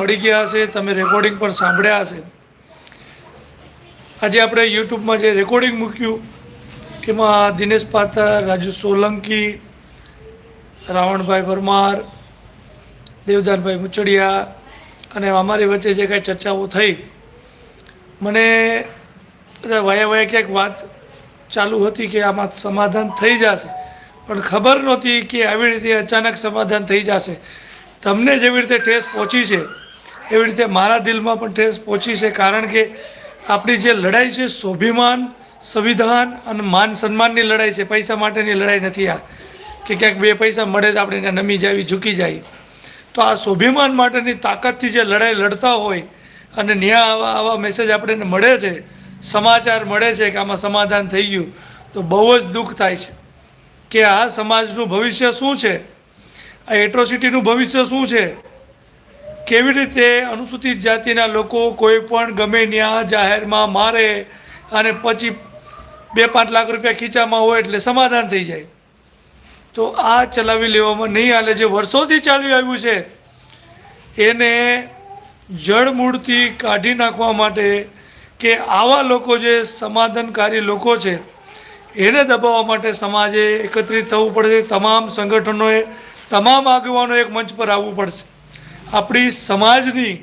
મળી ગયા હશે, તમે રેકોર્ડિંગ પણ સાંભળ્યા હશે. આજે આપણે યુટ્યુબમાં જે રેકોર્ડિંગ મૂક્યું એમાં દિનેશ પાથર રાજુ સોલંકી, રાવણભાઈ પરમાર, દેવદાનભાઈ મુચડિયા અને અમારી વચ્ચે જે કાંઈ ચર્ચાઓ થઈ, મને બધા વાયા વાયા ક્યાંક વાત ચાલુ હતી કે આમાં સમાધાન થઈ જશે, પણ ખબર નહોતી કે આવી રીતે અચાનક સમાધાન થઈ જશે. તમને જેવી રીતે ઠેસ પહોંચી છે એવી રીતે મારા દિલમાં પણ ઠેસ પહોંચી છે, કારણ કે આપણી જે લડાઈ છે, સ્વાભિમાન, સંવિધાન અને માન સન્માનની લડાઈ છે, પૈસા માટેની લડાઈ નથી આ. કે ક્યાંક બે પૈસા મળે તો આપણે નમી જાવી ઝૂકી જાય. તો આ સ્વાભિમાન માટેની તાકાતથી જે લડાઈ લડતા હોય અને ન્યા આવા આવા મેસેજ આપણને મળે છે, સમાચાર મળે છે કે આમાં સમાધાન થઈ ગયું, તો બહુ જ દુઃખ થાય છે. કે આ સમાજનું ભવિષ્ય શું છે? આ એટ્રોસિટીનું ભવિષ્ય શું છે? કેવી રીતે અનુસૂચિત જાતિના લોકો કોઈ પણ ગમે ત્યાં જાહેરમાં મારે અને પછી બે પાંચ લાખ રૂપિયા ખીચામાં હોય એટલે સમાધાન થઈ જાય. તો આ ચલાવી લેવામાં નહીં હાલે. જે વર્ષોથી ચાલી આવ્યું છે, એને જળમૂળથી કાઢી નાખવા માટે કે આવા લોકો જે સમાધાનકારી લોકો છે, એને દબાવવા માટે સમાજે એકત્રિત થવું પડશે. તમામ સંગઠનોએ, તમામ આગેવાનો એક મંચ પર આવવું પડશે. આપણી સમાજની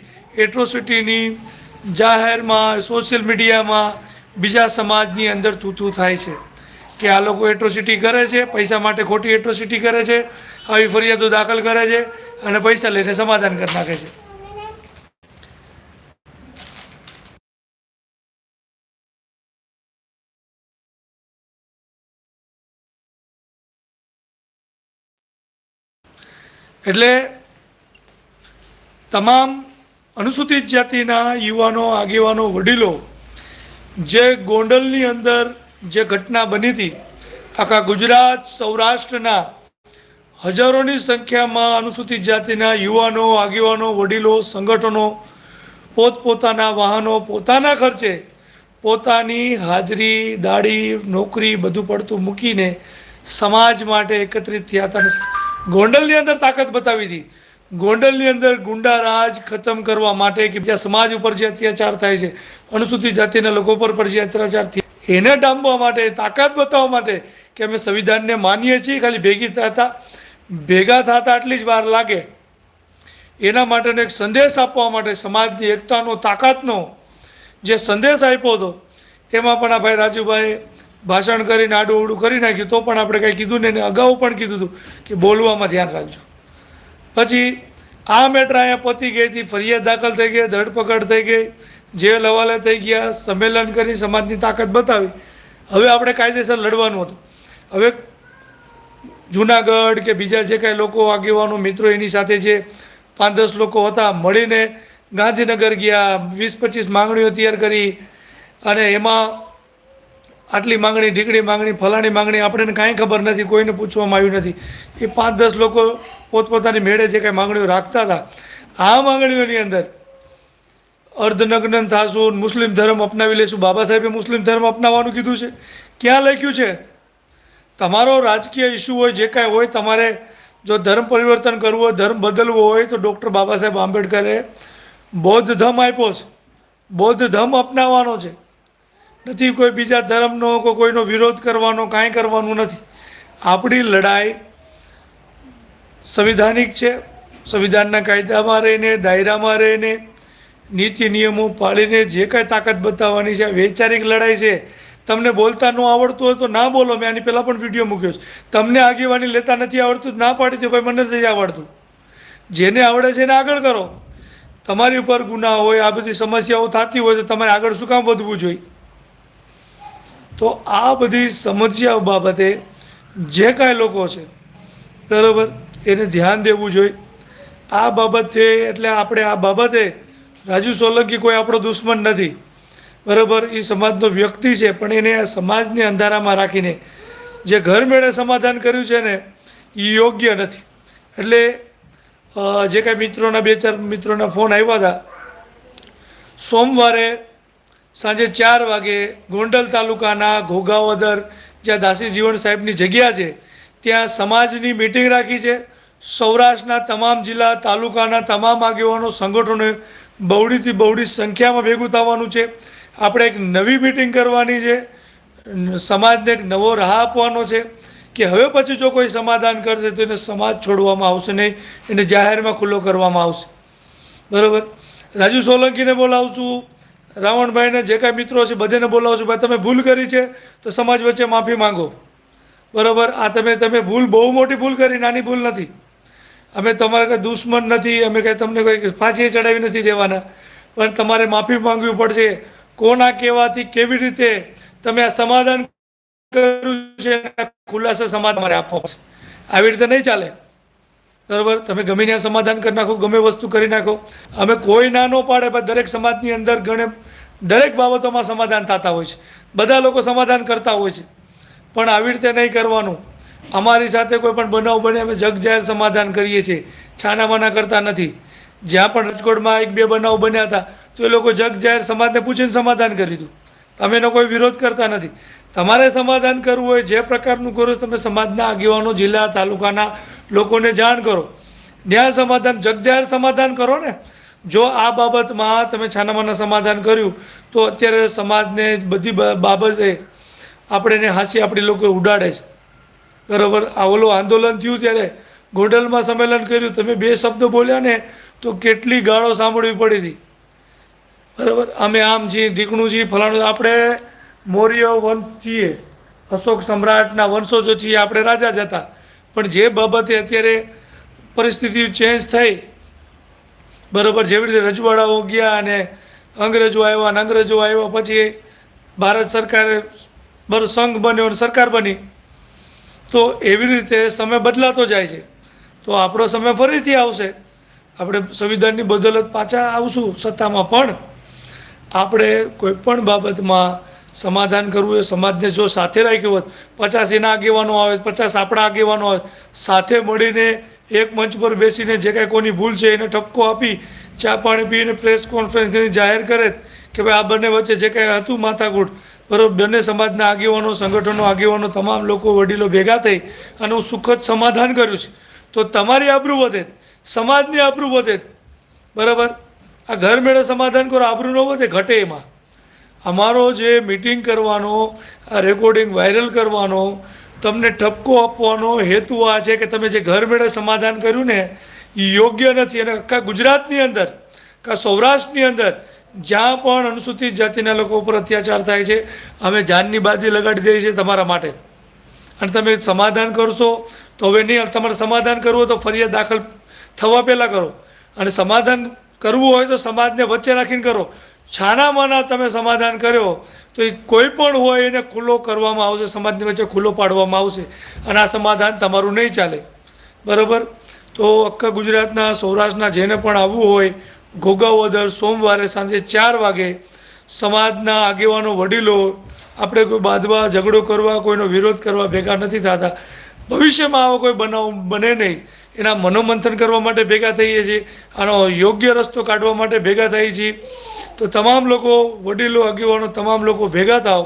એટ્રોસિટીની જાહેરમાં, સોશિયલ મીડિયામાં બીજા સમાજની અંદર તૂતું થાય છે કે આ લોકો એટ્રોસિટી કરે છે, પૈસા માટે ખોટી એટ્રોસિટી કરે છે, આવી ફરિયાદો દાખલ કરે છે અને પૈસા લઈને સમાધાન કરી નાખે છે. એટલે તમામ અનુસૂચિત જાતિના યુવાનો, આગેવાનો, વડીલો જે ગોંડલની અંદર જે ઘટના બની હતી, આખા ગુજરાત, સૌરાષ્ટ્રના હજારોની સંખ્યામાં અનુસૂચિત જાતિના યુવાનો, આગેવાનો, વડીલો, સંગઠનો પોતપોતાના વાહનો, પોતાના ખર્ચે પોતાની હાજરી દાડી નોકરી બધું પડતું મૂકીને સમાજ માટે એકત્રિત થયા હતા ગોંડલની અંદર તાકાત બતાવી હતી. ગોંડલની અંદર ગુંડા રાજ ખતમ કરવા માટે કે જ્યાં સમાજ ઉપર જે અત્યાચાર થાય છે અનુસૂચિત જાતિના લોકો પર પણ જે અત્યાચાર થાય, એને ડામવા માટે, તાકાત બતાવવા માટે કે અમે સંવિધાનને માનીએ છીએ, ખાલી ભેગી થતા, ભેગા થતા આટલી જ વાર લાગે. એના માટેનો એક સંદેશ આપવા માટે સમાજની એકતાનો, તાકાતનો જે સંદેશ આપ્યો હતો, એમાં પણ આ ભાઈ રાજુભાઈ ભાષણ કરીને આડું અવડું કરી નાખ્યું, તો પણ આપણે કાંઈ કીધું અને અગાઉ પણ કીધું હતું કે બોલવામાં ધ્યાન રાખજો. પછી આ મેટર અહીંયા પતી ગઈ હતી, ફરિયાદ દાખલ થઈ ગઈ, ધરપકડ થઈ ગઈ, જેલ હવાલે થઈ ગયા, સંમેલન કરી સમાજની તાકાત બતાવી. હવે આપણે કાયદેસર લડવાનું હતું. હવે જુનાગઢ કે બીજા જે કાંઈ લોકો, આગેવાનો, મિત્રો એની સાથે જે પાંચ દસ લોકો હતા, મળીને ગાંધીનગર ગયા, વીસ પચીસ માંગણીઓ તૈયાર કરી અને એમાં આટલી માંગણી ઢીકડી માંગણી, ફલાણી માંગણી આપણને કાંઈ ખબર નથી, કોઈને પૂછવામાં આવ્યું નથી. એ પાંચ દસ લોકો પોતપોતાની મેળે જે કાંઈ માંગણીઓ રાખતા હતા, આ માંગણીઓની અંદર અર્ધનગ્ન થાશું, મુસ્લિમ ધર્મ અપનાવી લેશું બાબા સાહેબે મુસ્લિમ ધર્મ અપનાવવાનું કીધું છે. ક્યાં લખ્યું છે? તમારો રાજકીય ઇસ્યુ હોય, જે કાંઈ હોય, તમારે જો ધર્મ પરિવર્તન કરવું હોય, ધર્મ બદલવો હોય, તો ડૉક્ટર બાબા સાહેબ આંબેડકરે બૌદ્ધ ધર્મ આપ્યો છે. બૌદ્ધ ધર્મ અપનાવવાનો છે. નથી, કોઈ બીજા ધર્મનો કોઈ કોઈનો વિરોધ કરવાનો, કાંઈ કરવાનું નથી. આપણી લડાઈ સંવિધાનિક છે. સંવિધાનના કાયદામાં રહીને, દાયરામાં રહીને, નીતિ નિયમો પાળીને જે કાંઈ તાકાત બતાવવાની છે વૈચારિક લડાઈ છે. તમને બોલતા ન આવડતું હોય તો ના બોલો, મેં આની પહેલાં પણ વીડિયો મૂક્યો છે. તમને આગેવાની લેતા નથી આવડતું, ના પાડી દો ભાઈ, મને નથી આવડતું. જેને આવડે છે એને આગળ કરો. તમારી ઉપર ગુના હોય, આ બધી સમસ્યાઓ થતી હોય તો તમારે આગળ શું કામ વધવું જોઈએ? તો આ બધી સમસ્યાઓ બાબતે જે કાંઈ લોકો છે, બરાબર, એને ધ્યાન દેવું જોઈએ. આ બાબતે એટલે આપણે આ બાબતે રાજુ સોલંકી કોઈ આપણો દુશ્મન નથી, બરાબર, એ સમાજનો વ્યક્તિ છે, પણ એને આ સમાજને અંધારામાં રાખીને જે ઘરમેળે સમાધાન કર્યું છે ને, એ યોગ્ય નથી. એટલે જે કાંઈ મિત્રોના બે ચાર મિત્રોના ફોન આવ્યા હતા, સોમવારે સાંજે ચાર વાગે ગોંડલ તાલુકાના ઘોઘાવદર, જ્યાં દાસી જીવણ સાહેબની જગ્યા છે, ત્યાં સમાજની મિટિંગ રાખી છે. સૌરાષ્ટ્રના તમામ જિલ્લા, તાલુકાના તમામ આગેવાનો સંગઠનોને બહોળીથી બહોળી સંખ્યામાં ભેગું થવાનું છે. આપણે એક નવી મિટિંગ કરવાની છે. સમાજને એક નવો રાહ આપવાનો છે કે હવે પછી જો કોઈ સમાધાન કરશે તો એને સમાજ છોડવામાં આવશે નહીં, એને જાહેરમાં ખુલ્લો કરવામાં આવશે. બરાબર? રાજુ સોલંકીને બોલાવશું રાવણભાઈને જે કાંઈ મિત્રો છે, બધાને બોલાવો છું. ભાઈ, તમે ભૂલ કરી છે, તો સમાજ વચ્ચે માફી માંગો. બરાબર? આ તમે તમે ભૂલ, બહુ મોટી ભૂલ કરી, નાની ભૂલ નથી. અમે તમારા કંઈ દુશ્મન નથી, અમે કંઈ તમને કોઈ ફાંસીએ ચડાવી નથી દેવાના. પણ તમારે માફી માંગવી પડશે. કોના કહેવાથી કેવી રીતે તમે આ સમાધાન કર્યું છે ખુલાસો સમાજ મારે આપવો પડશે. આવી રીતે નહીં ચાલે. બરાબર? તમે ગમે ત્યાં સમાધાન કરી નાખો, ગમે વસ્તુ કરી નાખો. અમે કોઈ ના ન પાડે, પણ દરેક સમાજની અંદર ગણે દરેક બાબતોમાં સમાધાન થતા હોય છે. બધા લોકો સમાધાન કરતા હોય છે. પણ આવી રીતે નહીં કરવાનું. અમારી સાથે કોઈ પણ બનાવ બને અમે જગ જાહેર સમાધાન કરીએ છીએ. છાનામાના કરતા નથી. જ્યાં પણ રાજકોટમાં એક બે બનાવ બન્યા હતા, તો એ લોકો જગ જાહેર સમાજને પૂછીને સમાધાન કરી દીધું. તમે એનો કોઈ વિરોધ કરતા નથી. તમારે સમાધાન કરવું હોય, જે પ્રકારનું કરો તમે સમાજના આગેવાનો, જિલ્લા, તાલુકાના લોકોને જાણ કરો. ન્યાય સમાધાન, જગ જાહેર સમાધાન કરો ને. જો આ બાબતમાં તમે છાનામાના સમાધાન કર્યું, તો અત્યારે સમાજને બધી બાબતે આપણે એને હાંસી આપણી લોકો ઉડાડે છે. બરાબર? આ ઓલું આંદોલન થયું ત્યારે ગોંડલમાં સંમેલન કર્યું, તમે બે શબ્દ બોલ્યા ને, તો કેટલી ગાળો સાંભળવી પડી હતી. બરાબર? અમે આમ છીએ, ઢીકણું છીએ, ફલાણું આપણે મૌર્ય વંશ છીએ. અશોક સમ્રાટના વંશજો છીએ આપણે રાજા જ હતા. પણ જે બાબતે અત્યારે પરિસ્થિતિ ચેન્જ થઈ બરાબર, જેવી રીતે રજવાડાઓ ગયા અને અંગ્રેજો આવ્યા અને અંગ્રેજો આવ્યા પછી ભારત સરકારે બરો સંઘ બન્યો અને સરકાર બની. તો એવી રીતે સમય બદલાતો જાય છે. તો આપણો સમય ફરીથી આવશે. આપણે સંવિધાનની બદલત પાછા આવશું સત્તામાં પણ. આપણે કોઈ પણ બાબતમાં સમાધાન કરવું એ સમાજને જો સાથે રાખ્યું હોત પચાસ એના આગેવાનો આવે, પચાસ આપણા આગેવાનો આવે, સાથે મળીને એક મંચ પર બેસીને જે કાંઈ કોની ભૂલ છે એને ઠપકો આપી ચા પાણી પીને પ્રેસ કોન્ફરન્સ કરીને જાહેર કરે કે ભાઈ આ બંને વચ્ચે જે કાંઈ હતું માથાકૂટ, બરાબર? બંને સમાજના આગેવાનો, સંગઠનો, આગેવાનો, તમામ લોકો, વડીલો ભેગા થઈ અને હું સુખદ સમાધાન કર્યું છે. તો તમારી આબરૂ વધે, સમાજની આબરૂ વધે, બરાબર? આ ઘર મેળે સમાધાન કરો, આબરૂ ન વધે, ઘટે એમાં. અમારો જે મિટિંગ કરવાનો, આ રેકોર્ડિંગ વાયરલ કરવાનો તમને ઠપકો આપવાનો હેતુ આ છે કે તમે જે ઘર મેળે સમાધાન કર્યું ને, એ યોગ્ય નથી. અને આખા ગુજરાતની અંદર કા સૌરાષ્ટ્રની અંદર, જ્યાં પણ અનુસૂચિત જાતિના લોકો ઉપર અત્યાચાર થાય છે, અમે જાનની બાજી લગાડી દઈએ છીએ તમારા માટે. અને તમે સમાધાન કરશો, તો હવે નહીં તમારે સમાધાન કરવું હોય તો ફરિયાદ દાખલ થવા પહેલાં કરો. અને સમાધાન કરવું હોય તો સમાજને વચ્ચે રાખીને કરો. છાનામાના તમે સમાધાન કર્યો, તો એ કોઈ પણ હોય એને ખુલ્લો કરવામાં આવશે, સમાજની વચ્ચે ખુલ્લો પાડવામાં આવશે અને આ સમાધાન તમારું નહીં ચાલે. બરાબર? તો આખા ગુજરાતના, સૌરાષ્ટ્રના જેને પણ આવવું હોય ઘોઘાવદર સોમવારે સાંજે ચાર વાગે સમાજના આગેવાનો, વડીલો, આપણે કોઈ બાંધવા, ઝઘડો કરવા, કોઈનો વિરોધ કરવા ભેગા નથી થતા. ભવિષ્યમાં આવો કોઈ બનાવ બને નહીં. એના મનોમંથન કરવા માટે ભેગા થઈએ છીએ. આનો યોગ્ય રસ્તો કાઢવા માટે ભેગા થઈએ છીએ. તો તમામ લોકો, વડીલો, આગેવાનો, તમામ લોકો ભેગા થાવ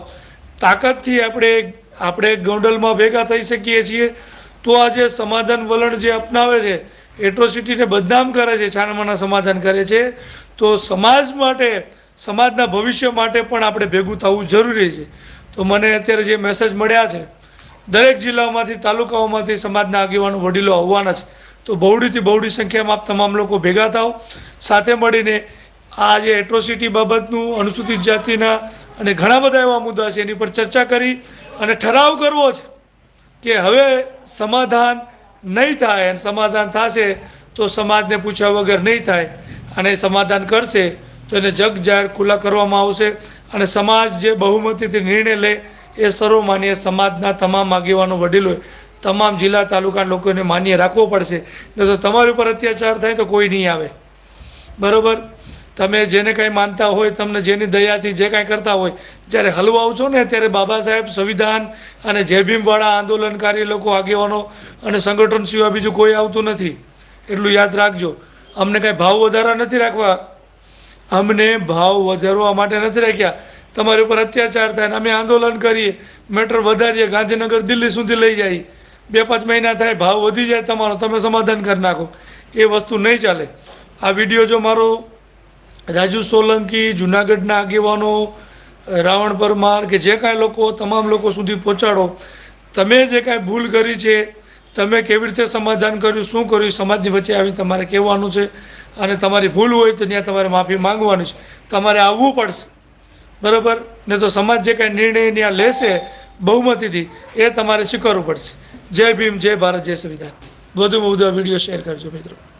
તાકાતથી આપણે આપણે ગોંડલમાં ભેગા થઈ શકીએ છીએ. તો આજે સમાધાન વલણ જે અપનાવે છે, એટ્રોસિટીને બદનામ કરે છે, છાનામાના સમાધાન કરે છે, તો સમાજ માટે, સમાજના ભવિષ્ય માટે પણ આપણે ભેગું થવું જરૂરી છે. તો મને અત્યારે જે મેસેજ મળ્યા છે, દરેક જિલ્લાઓમાંથી, તાલુકાઓમાંથી સમાજના આગેવાનો, વડીલો આવવાના છે. તો બહુડીથી બહુડી સંખ્યામાં આપ તમામ લોકો ભેગા થાવ સાથે મળીને આ જે એટ્રોસિટી બાબતનું અનુસૂચિત જાતિના અને ઘણા બધા એવા મુદ્દા છે, એની પર ચર્ચા કરી અને ઠરાવ કરવો છે કે હવે સમાધાન નહીં થાય અને સમાધાન થશે તો સમાજને પૂછ્યા વગર નહીં થાય અને સમાધાન કરશે તો એને જગ જાહેર ખુલ્લા કરવામાં આવશે અને સમાજ જે બહુમતીથી નિર્ણય લે એ સર્વમાન્ય સમાજના તમામ આગેવાનો વડીલોએ તમામ જિલ્લા તાલુકા લોકોને માન્ય રાખવો પડશે. નહીં તો તમારી ઉપર અત્યાચાર થાય તો કોઈ નહીં આવે. બરાબર? તમે જેને કાંઈ માનતા હોય, તમને જેની દયાથી જે કાંઈ કરતા હોય, જ્યારે હલવાઓ છો ને, ત્યારે બાબા સાહેબ સંવિધાન અને જેબીમવાળા આંદોલનકારી લોકો, આગેવાનો અને સંગઠન સિવાય બીજું કોઈ આવતું નથી. એટલું યાદ રાખજો. અમને કાંઈ ભાવ વધારા નથી રાખવા. અમને ભાવ વધારવા માટે નથી રાખ્યા. તમારી ઉપર અત્યાચાર થાય અમે આંદોલન કરીએ. મેટર વધારીએ, ગાંધીનગર દિલ્હી સુધી લઈ જાય. બે પાંચ મહિના થાય, ભાવ વધી જાય, તમારો, તમે સમાધાન કરી નાખો. એ વસ્તુ નહીં ચાલે. આ વીડિયો જો મારો રાજુ સોલંકી, જુનાગઢના આગેવાનો, રાવણ પરમાર કે જે કાંઈ લોકો, તમામ લોકો સુધી પહોંચાડો. તમે જે કાંઈ ભૂલ કરી છે, તમે કેવી રીતે સમાધાન કર્યું, શું કર્યું, સમાજની વચ્ચે આવી તમારે કહેવાનું છે અને તમારી ભૂલ હોય તો ત્યાં તમારે માફી માંગવાની છે. તમારે આવવું પડશે. બરાબર? ને તો સમાજ જે કાંઈ નિર્ણય ત્યાં લેશે, બહુમતીથી, એ તમારે સ્વીકારવું પડશે. જય ભીમ, જય ભારત, જય સંવિધાન. વધુમાં વધુ આ વીડિયો શેર કરજો મિત્રો.